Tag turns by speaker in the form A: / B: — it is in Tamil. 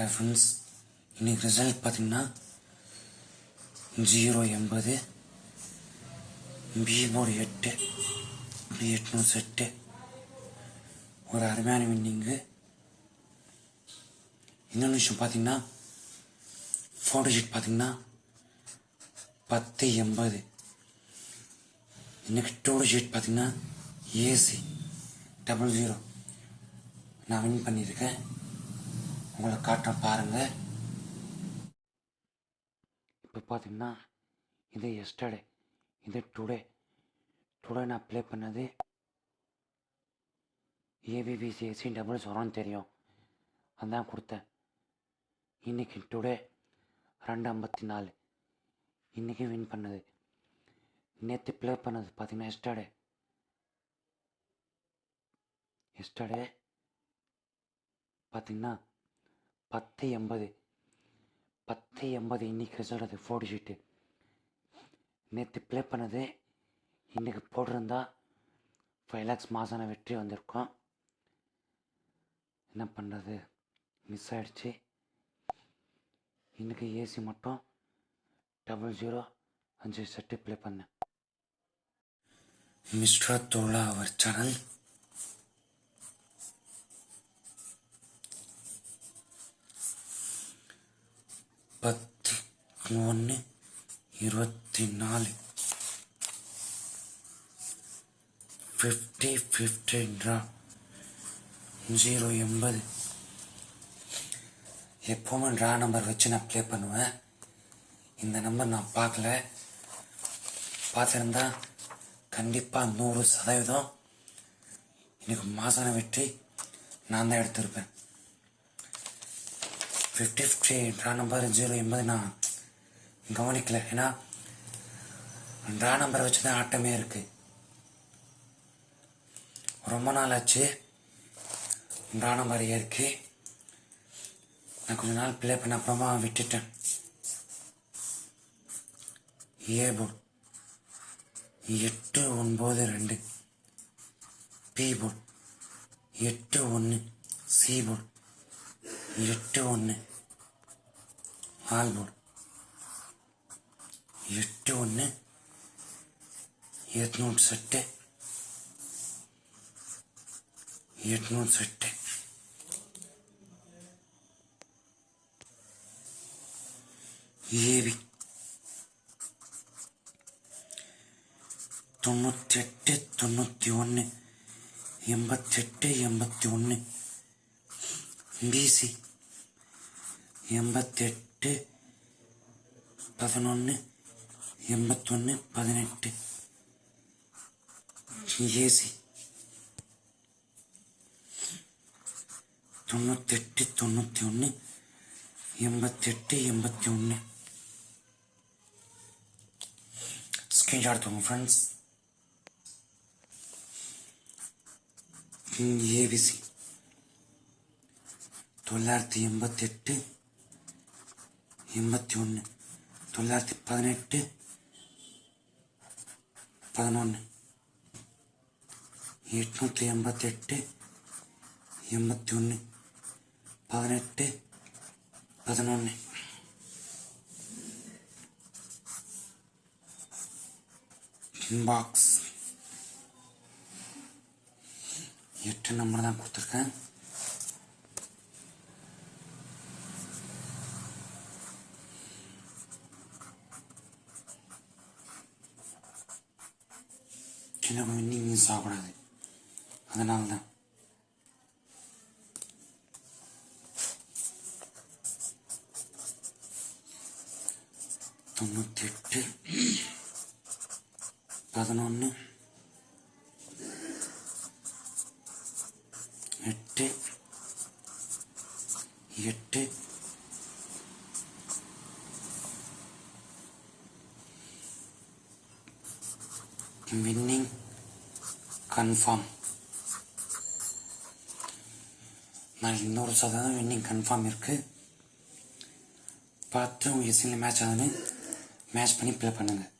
A: ஹாய் ஃப்ரெண்ட்ஸ் இன்னைக்கு ரிசல்ட் பார்த்தீங்கன்னா ஜீரோ எண்பது பிபோர்டு எட்டு பி எட்நூறு செட்டு ஒரு அருமையான வின்னிங்கு இன்னொன்று விஷயம் பார்த்தீங்கன்னா ஃபோட்டோ ஷீட் பார்த்தீங்கன்னா பத்து எண்பது. இன்னைக்கு டூ ஷீட் பார்த்தீங்கன்னா ஏசி டபுள் ஜீரோ நான் வின் பண்ணியிருக்கேன். உங்களை காட்டுறேன் பாருங்கள் இப்போ பார்த்தீங்கன்னா இது எஸ்டர்டே இது டுடே டுடே நான் ப்ளே பண்ணது ஏபிபிசிஎஸ்சி டபுள்ஸ் வரும்னு தெரியும். அதான் கொடுத்தேன். இன்னைக்கு டுடே ரெண்டு ஐம்பத்தி நாலு. இன்றைக்கி வின் பண்ணது. நேற்று ப்ளே பண்ணது பார்த்தீங்கன்னா எஸ்டர்டே எஸ்டர்டே பார்த்தீங்கன்னா பத்து எண்பது பத்து எண்பது இன்றைக்கி ரிசல்ட் அது ஷீட்டு நேற்று ப்ளே பண்ணது இன்றைக்கி போட்டிருந்தா ஃபைவ் லேக்ஸ் மாசான வெற்றி வந்திருக்கோம். என்ன பண்ணுறது மிஸ் ஆகிடுச்சு இன்றைக்கி ஏசி மட்டும் டபுள் ஜீரோ அஞ்சு செட்டு ப்ளே பண்ணேன். மிஸ்டர் தோலா அவர் சேனல் பத்து ஒன்று இருபத்தி நாலு ஃபிஃப்டி ஃபிஃப்டின்றா ஜீரோ எண்பது. எப்போவுமே ட்ரா நம்பர் வச்சு நான் ப்ளே பண்ணுவேன். இந்த நம்பர் நான் பார்க்கல. பார்த்துருந்தா கண்டிப்பாக நூறு சதவீதம். எனக்கு மாசான வெற்றி நான் தான் எடுத்திருப்பேன். Fifty fifty draw number zero எண்பது நான் கவனிக்கல. ஏன்னா ட்ரா நம்பரை வச்சு தான் ஆட்டமே இருக்குது ரொம்ப நாள் ஆச்சு. ட்ரா நம்பர் ஏற்கு நான் கொஞ்ச நாள் ப்ளே பண்ண அப்புறமா விட்டுட்டேன். ஏ போர்டு எட்டு ஒன்பது ரெண்டு. பி போர்டு எட்டு ஒன்று சி போர்டு எட்டு ஒன்று ஆல் போர்டு எட்டு ஒன்று எட்நூறு செட்டு எட்நூறு செட்டு ஏவி தொண்ணூத்தெட்டு தொண்ணூற்றி ஒன்று எண்பத்தெட்டு எண்பத்தி ஒன்று பிசி எண்பத்தெட்டு பதினொன்று எண்பத்தொன்று பதினெட்டு. ஏசி தொண்ணூத்தெட்டு தொண்ணூற்றி ஒன்று எண்பத்தெட்டு எண்பத்தி ஒன்று ஸ்க்ரீன்ஷாட் எடுத்துக்கோங்க ஃப்ரெண்ட்ஸ் ஏபிசி தொள்ளாயிரத்தி எண்பத்தெட்டு எண்பத்தி ஒன்று தொள்ளாயிரத்தி பதினெட்டு பதினொன்று எட்நூற்றி எண்பத்தெட்டு எண்பத்தி ஒன்று பதினெட்டு பதினொன்று இன்பாக்ஸ் எட்டு நம்பர் தான் கொடுத்துருக்கேன். சின்ன இன்னும் மிஸ் அதனால தான் தொண்ணூற்றி எட்டு பதினொன்று எட்டு. எட்டு. வின்னிங் கன்ஃபார்ம் நான் இன்னொரு சதவீதம் வின்னிங் கன்ஃபார்ம் இருக்குது பார்த்து உங்கள் எஸ்எல்ல மேட்ச் ஆகுதுன்னு மேட்ச் பண்ணி ப்ளே பண்ணுங்கள்